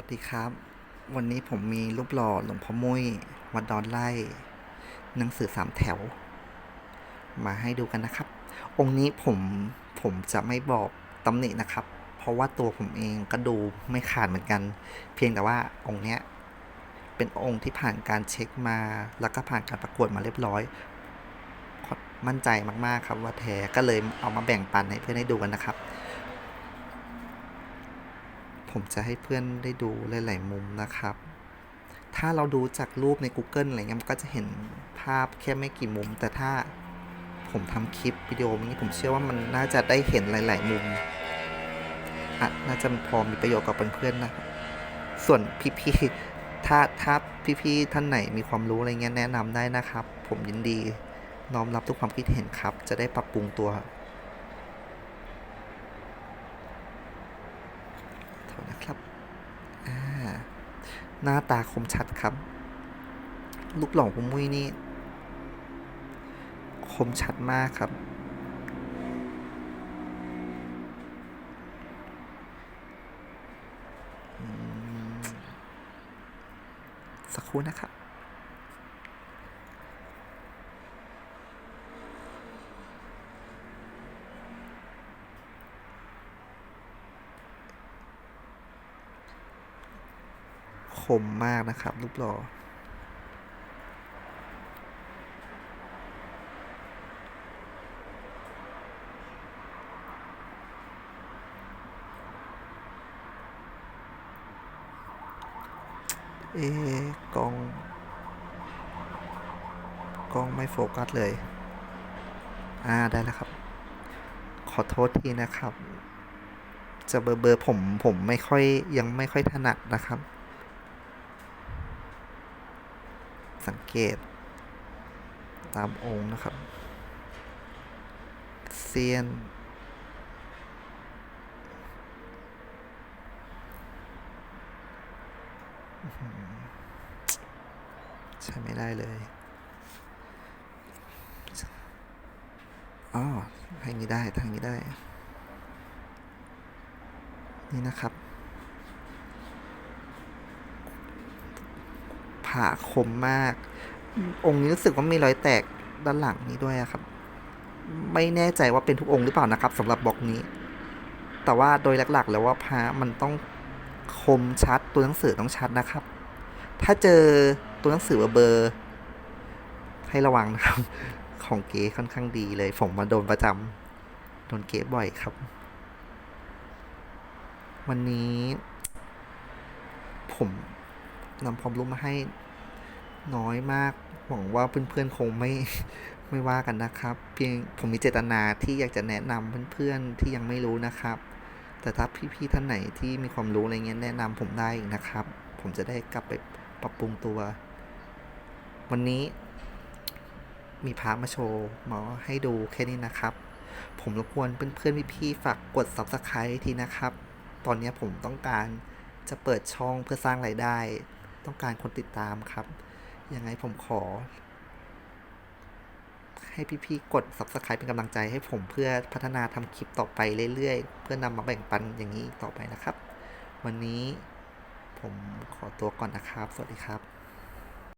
วัสดีครับ วันนี้ผมมีรูปหล่อหลวงพ่อมุ้ยวัดดอนไล่หนังสือสามแถว มาให้ดูกันนะครับ องค์นี้ผมผมจะไม่บอกตำหนินะครับ เพราะว่าตัวผมเองก็ดูไม่ขาดเหมือนกัน เพียงแต่ว่าองค์เนี้ยเป็นองค์ที่ผ่านการเช็คมา แล้วก็ผ่านการประกวดมาเรียบร้อยมั่นใจมากๆครับว่าแท้ก็เลยเอามาแบ่งปันให้เพื่อนได้ดูกันนะครับ ผมจะให้เพื่อนได้ดูหลาย ๆ มุมนะครับ ถ้าเราดูจากรูปใน Google อะไรเงี้ยมันก็จะเห็นภาพแค่ไม่กี่มุม แต่ถ้าผมทำคลิปวิดีโอนี้ผมเชื่อว่ามันน่าจะได้เห็นหลาย ๆ มุมอะน่าจะพอมีประโยชน์กับเพื่อนๆนะครับส่วนพี่ๆ ถ้าถ้าพี่ๆ ท่านไหนมีความรู้อะไรเงี้ยแนะนำได้นะครับ ผมยินดีน้อมรับทุกความคิดเห็นครับ จะได้ปรับปรุงตัว โทษนะ ครับหน้าตาคมชัดครับ ลูกหล่อคุณมุ้ยนี่ คมชัดมากครับ สักครู่นะครับ คมมากนะครับ รูปหล่อเอะกล้องกล้องไม่โฟกัสเลย อ่า ได้แล้วครับ ขอโทษทีนะครับ จะเบอร์เบอร์ผม ผมไม่ค่อยยังไม่ค่อยถนัดนะครับ สังเกต ตามองค์นะครับ เซียน ใช้ไม่ได้เลยอ๋อทางนี้ได้ ทางนี้ได้ นี่นะครับ ผ่าคมมาก องค์นี้รู้สึกว่ามีรอยแตกด้านหลังนี้ด้วยครับ ไม่แน่ใจว่าเป็นทุกองค์หรือเปล่านะครับสำหรับบล็อกนี้ แต่ว่าโดยหลักๆ แล้วว่าพระมันต้องคมชัดตัวหนังสือต้องชัดนะครับ ถ้าเจอตัวหนังสือเบอร์ ให้ระวังนะครับ ของเก๋ค่อนข้างดีเลยผมมาโดนประจำโดนเก๋บ่อยครับ วันนี้ผมนำความรู้มาให้ น้อยมาก หวังว่าเพื่อนๆคงไม่ไม่ว่ากันนะครับ เพียงผมมีเจตนาที่อยากจะแนะนำเพื่อนๆที่ยังไม่รู้นะครับ แต่ถ้าพี่ๆท่านไหนที่มีความรู้อะไรเงี้ยแนะนำผมได้นะครับ ผมจะได้กลับไปปรับปรุงตัว วันนี้มีพามาโชว์มาให้ดูแค่นี้นะครับ ผมรบกวนเพื่อนๆพี่ๆฝากกด subscribe ทีนะครับ ตอนนี้ผมต้องการจะเปิดช่องเพื่อสร้างไรายได้ ต้องการคนติดตามครับ ยังไงผมขอ ให้พี่ๆกด subscribe เป็นกำลังใจให้ผมเพื่อพัฒนาทำคลิปต่อไปเรื่อยๆ เพื่อนำมาแบ่งปันอย่างนี้ต่อไปนะครับ วันนี้ผมขอตัวก่อนนะครับ สวัสดีครับ